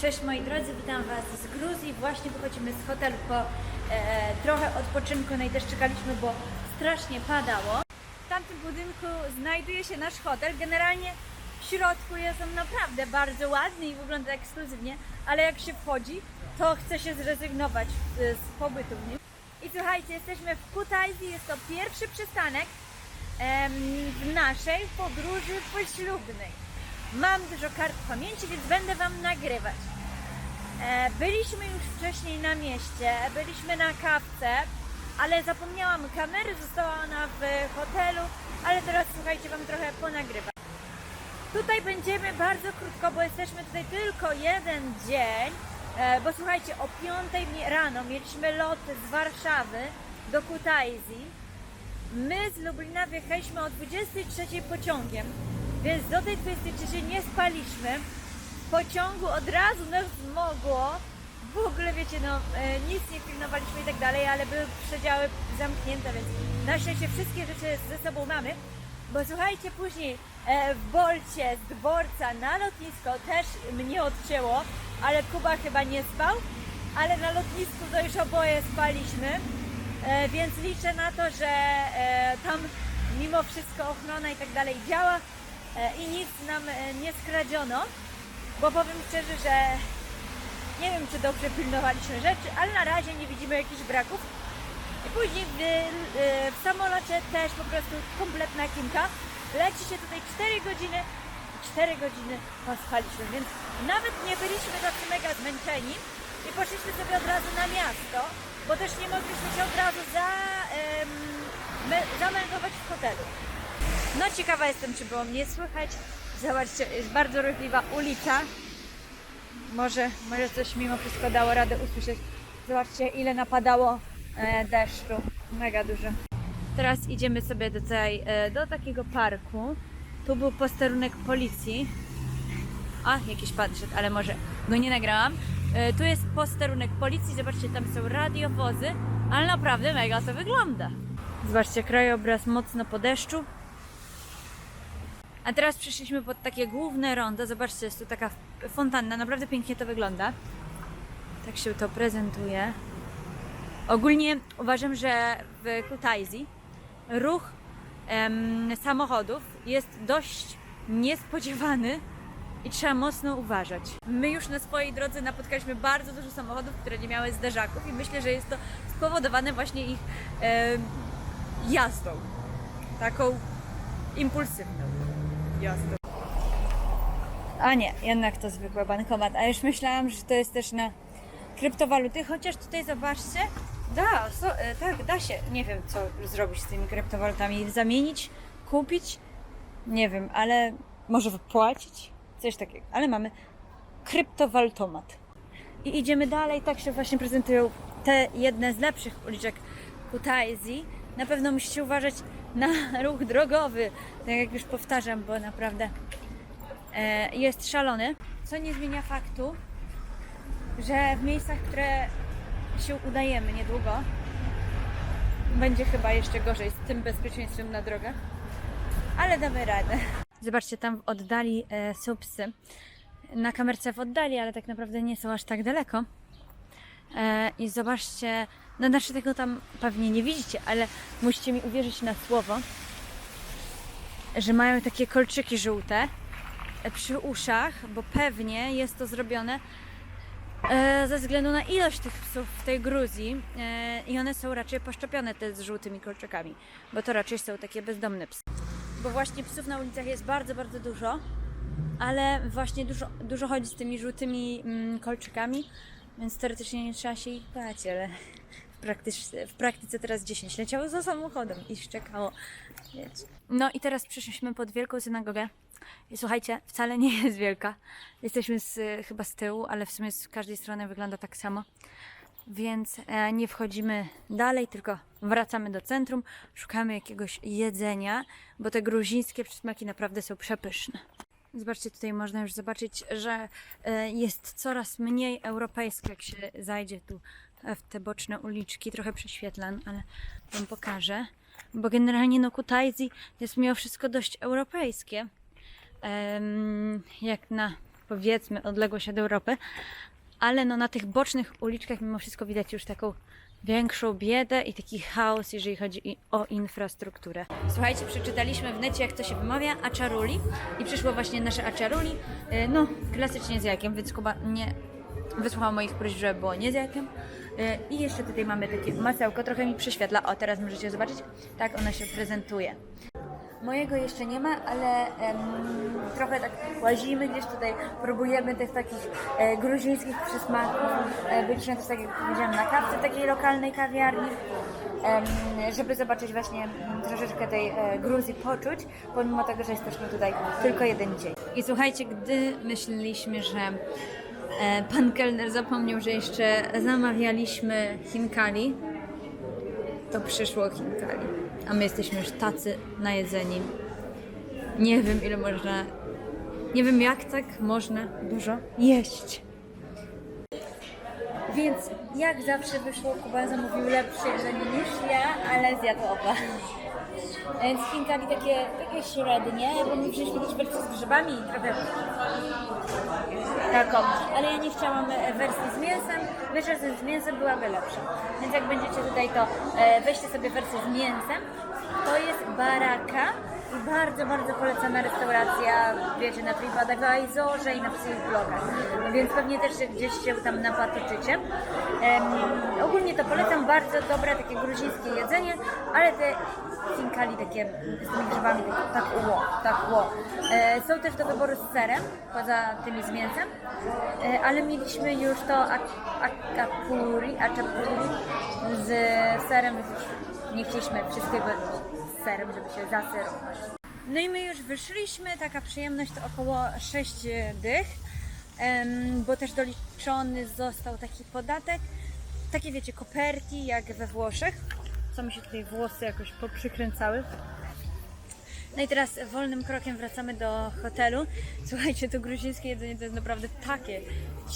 Cześć moi drodzy, witam Was z Gruzji. Właśnie wychodzimy z hotelu po e, trochę odpoczynku. No i też czekaliśmy, bo strasznie padało. W tamtym budynku znajduje się nasz hotel. Generalnie w środku jest on naprawdę bardzo ładny i wygląda ekskluzywnie, ale jak się wchodzi, to chce się zrezygnować e, z pobytu w nim. I słuchajcie, jesteśmy w Kutaisi, jest to pierwszy przystanek em, w naszej podróży poślubnej. Mam dużo kart pamięci, więc będę Wam nagrywać. E, byliśmy już wcześniej na mieście, byliśmy na kawce, ale zapomniałam kamery, została ona w hotelu, ale teraz słuchajcie, Wam trochę ponagrywam. Tutaj będziemy bardzo krótko, bo jesteśmy tutaj tylko jeden dzień, e, bo słuchajcie, o 5 mi- rano mieliśmy lot z Warszawy do Kutaisi. My z Lublina wyjechaliśmy o 23 pociągiem, więc do tej 23 nie spaliśmy. W pociągu od razu nas zmogło. W ogóle wiecie, no e, nic nie pilnowaliśmy i tak dalej, ale były przedziały zamknięte, więc na szczęście wszystkie rzeczy ze sobą mamy. Bo słuchajcie, później e, w Bolcie z dworca na lotnisko też mnie odcięło, ale Kuba chyba nie spał, ale na lotnisku to już oboje spaliśmy. E, więc liczę na to, że tam mimo wszystko ochrona i tak dalej działa i nic nam e, nie skradziono, bo powiem szczerze, że nie wiem, czy dobrze pilnowaliśmy rzeczy, ale na razie nie widzimy jakichś braków. I później w, e, w samolocie też po prostu kompletna kimka. Leci się tutaj 4 godziny i 4 godziny pospaliśmy, więc nawet nie byliśmy tacy mega zmęczeni i poszliśmy sobie od razu na miasto, bo też nie mogliśmy się od razu za, zameldować w hotelu. No ciekawa jestem, czy było mnie słychać. Zobaczcie, jest bardzo ruchliwa ulica. Może, może coś mimo wszystko dało radę usłyszeć. Zobaczcie, ile napadało e, deszczu. Mega dużo. Teraz idziemy sobie tutaj e, do takiego parku. Tu był posterunek policji. A, jakiś pan szedł, ale może go nie nagrałam. E, tu jest posterunek policji, zobaczcie, tam są radiowozy, ale naprawdę mega to wygląda. Zobaczcie, krajobraz mocno po deszczu. A teraz przyszliśmy pod takie główne rondo. Zobaczcie, jest tu taka fontanna, naprawdę pięknie to wygląda. Tak się to prezentuje. Ogólnie uważam, że w Kutaisi ruch em, samochodów jest dość niespodziewany i trzeba mocno uważać. My już na swojej drodze napotkaliśmy bardzo dużo samochodów, które nie miały zderzaków i myślę, że jest to spowodowane właśnie ich jazdą. Taką impulsywną jazdą. A nie, jednak to zwykły bankomat. A już myślałam, że to jest też na kryptowaluty, chociaż tutaj zobaczcie, da, so, e, tak, da się, nie wiem co zrobić z tymi kryptowalutami, zamienić, kupić, nie wiem, ale może wypłacić, coś takiego, ale mamy kryptowalutomat. I idziemy dalej, tak się właśnie prezentują te jedne z lepszych uliczek Kutaisi. Na pewno musicie uważać na ruch drogowy, tak jak już powtarzam, bo naprawdę e, jest szalony. Co nie zmienia faktu, że w miejscach, które się udajemy niedługo, będzie chyba jeszcze gorzej z tym bezpieczeństwem na drogach, ale damy radę. Zobaczcie, tam w oddali e, są psy. Na kamerce w oddali, ale tak naprawdę nie są aż tak daleko. E, I zobaczcie, no znaczy tego tam pewnie nie widzicie, ale musicie mi uwierzyć na słowo, że mają takie kolczyki żółte e, przy uszach, bo pewnie jest to zrobione e, ze względu na ilość tych psów w tej Gruzji e, i one są raczej poszczepione te z żółtymi kolczykami, bo to raczej są takie bezdomne psy. Bo właśnie psów na ulicach jest bardzo, bardzo dużo, ale właśnie dużo, dużo chodzi z tymi żółtymi mm, kolczykami, więc teoretycznie nie trzeba się ich bać, ale praktyce, w praktyce teraz 10 leciało za samochodem i szczekało. No i teraz przyszliśmy pod wielką synagogę. I słuchajcie, wcale nie jest wielka. Jesteśmy z, chyba z tyłu, ale w sumie z każdej strony wygląda tak samo. Więc e, nie wchodzimy dalej, tylko wracamy do centrum, szukamy jakiegoś jedzenia, bo te gruzińskie przysmaki naprawdę są przepyszne. Zobaczcie, tutaj można już zobaczyć, że e, jest coraz mniej europejskie, jak się zajdzie tu e, w te boczne uliczki. Trochę prześwietlam, ale Wam pokażę. Bo generalnie no Kutaisi jest mimo wszystko dość europejskie. Jak na powiedzmy odległość od Europy, ale no na tych bocznych uliczkach mimo wszystko widać już taką większą biedę i taki chaos, jeżeli chodzi o infrastrukturę. Słuchajcie, przeczytaliśmy w necie, jak to się wymawia, Acharuli i przyszło właśnie nasze Acharuli, y, no klasycznie z jakiem, więc Kuba nie wysłuchał moich próśb, żeby było nie z jakiem. Y, I jeszcze tutaj mamy takie masełko, trochę mi przyświetla, o teraz możecie zobaczyć, tak ono się prezentuje. Mojego jeszcze nie ma, ale trochę tak łazimy gdzieś tutaj, próbujemy tych takich e, gruzińskich przysmaków. E, byliśmy też, tak jak powiedziałam, na kawce takiej lokalnej kawiarni, em, żeby zobaczyć właśnie mm, troszeczkę tej e, Gruzji poczuć, pomimo tego, że jesteśmy tutaj tylko jeden dzień. I słuchajcie, gdy myśleliśmy, że e, pan kelner zapomniał, że jeszcze zamawialiśmy chinkali, to przyszło Chinkali. A my jesteśmy już tacy najedzeni. Nie wiem ile można. Nie wiem jak tak można dużo jeść. Więc jak zawsze wyszło, Kuba zamówił lepsze jedzenie niż ja, ale zjadł oba. Więc Chinkali takie, takie średnie, bo my wzięliśmy jakieś wersję z grzybami i trochę taką, ale ja nie chciałam e, wersji z mięsem, że z mięsem byłaby lepsza. Więc jak będziecie tutaj, to e, weźcie sobie wersję z mięsem. To jest baraka i bardzo, bardzo polecana restauracja, wiecie, na TripAdvisorze i na wszystkich blogach. Więc pewnie też gdzieś się tam napatoczycie. Em, ogólnie to polecam, bardzo dobre takie gruzińskie jedzenie, ale te finkali takie z tymi grzybami, tak, tak ło, tak ło. E, są też do wyboru z serem, poza tymi z mięsem, e, ale mieliśmy już to ak- akapuri, aczapuri z serem, więc już nie chcieliśmy wszystkiego serem, żeby się zaserować. No i my już wyszliśmy, taka przyjemność to około 6 dych, bo też doliczony został taki podatek, takie wiecie, koperki jak we Włoszech, co mi się tutaj włosy jakoś poprzykręcały. No i teraz wolnym krokiem wracamy do hotelu. Słuchajcie, to gruzińskie jedzenie to jest naprawdę takie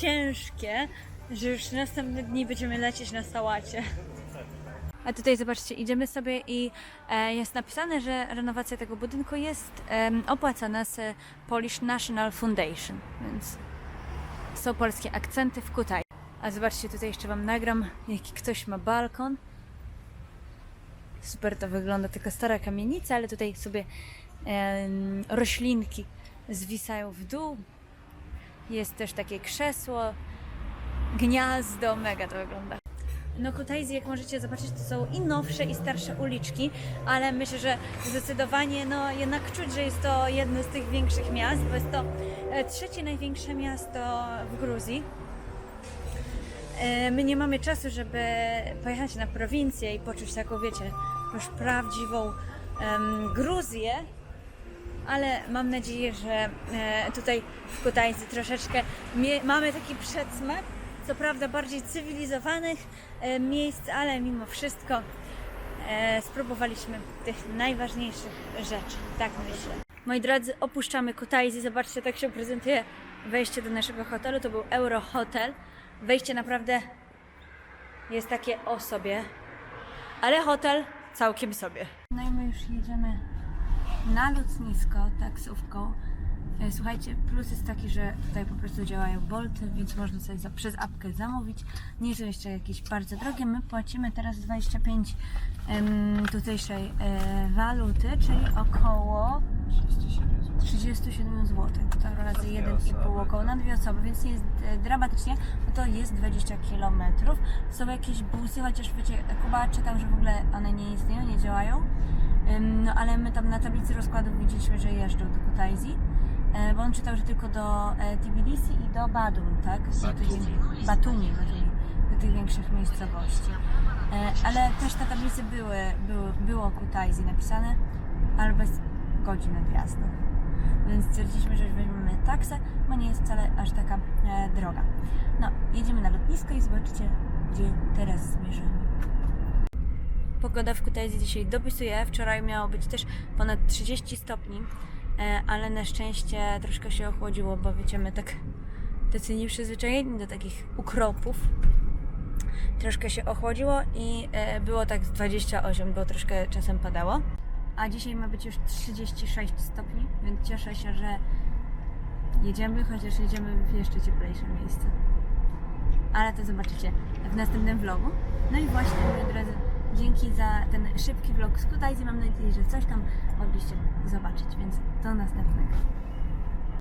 ciężkie, że już następne dni będziemy lecieć na sałacie. A tutaj zobaczcie, idziemy sobie i e, jest napisane, że renowacja tego budynku jest opłacana z Polish National Foundation, więc są polskie akcenty w Kutaj. A zobaczcie, tutaj jeszcze Wam nagram, jaki ktoś ma balkon. Super to wygląda, tylko stara kamienica, ale tutaj sobie roślinki zwisają w dół. Jest też takie krzesło, gniazdo, mega to wygląda. No Kutaisi, jak możecie zobaczyć, to są i nowsze, i starsze uliczki, ale myślę, że zdecydowanie no, jednak czuć, że jest to jedno z tych większych miast, bo jest to e, trzecie największe miasto w Gruzji. E, My nie mamy czasu, żeby pojechać na prowincję i poczuć taką, wiecie, już prawdziwą em, Gruzję, ale mam nadzieję, że e, tutaj w Kutaisi troszeczkę mamy taki przedsmak, co prawda bardziej cywilizowanych e, miejsc, ale mimo wszystko e, spróbowaliśmy tych najważniejszych rzeczy, tak myślę. Moi drodzy, opuszczamy Kutaisi, zobaczcie, tak się prezentuje wejście do naszego hotelu, to był Euro Hotel. Wejście naprawdę jest takie o sobie, ale hotel całkiem sobie. No i my już jedziemy na lotnisko taksówką. E, Słuchajcie, plus jest taki, że tutaj po prostu działają bolty, więc można sobie za, przez apkę zamówić. Nie są jeszcze jakieś bardzo drogie. My płacimy teraz 25 em, tutejszej e, waluty, czyli około 37 zł. To razy 1,5 około na dwie osoby, więc nie jest e, dramatycznie, bo to jest 20 km. Są jakieś busy, chociaż wiecie, Kuba czytał, że w ogóle one nie istnieją, nie działają. Ym, No ale my tam na tablicy rozkładów widzieliśmy, że jeżdżą do Kutaisi. E, Bo on czytał, że tylko do e, Tbilisi i do Badum, tak? Do tych, Batumi, Batumi, do tych większych miejscowości. E, Ale też na tablicy były, były, było Kutaisi napisane, ale bez godzin odjazdu. Więc stwierdziliśmy, że już weźmiemy taksę, bo nie jest wcale aż taka droga. No, jedziemy na lotnisko i zobaczycie, gdzie teraz zmierzymy. Pogoda w Kutaisi dzisiaj dopisuje. Wczoraj miało być też ponad 30 stopni, ale na szczęście troszkę się ochłodziło, bo wiecie, my tak tacy nieprzyzwyczajeni do takich ukropów. Troszkę się ochłodziło i e, było tak z 28, bo troszkę czasem padało. A dzisiaj ma być już 36 stopni, więc cieszę się, że jedziemy, chociaż jedziemy w jeszcze cieplejsze miejsce. Ale to zobaczycie w następnym vlogu. No i właśnie, moi drodzy, dzięki za ten szybki vlog z Kutaisi. Mam nadzieję, że coś tam mogliście zobaczyć, więc do następnego.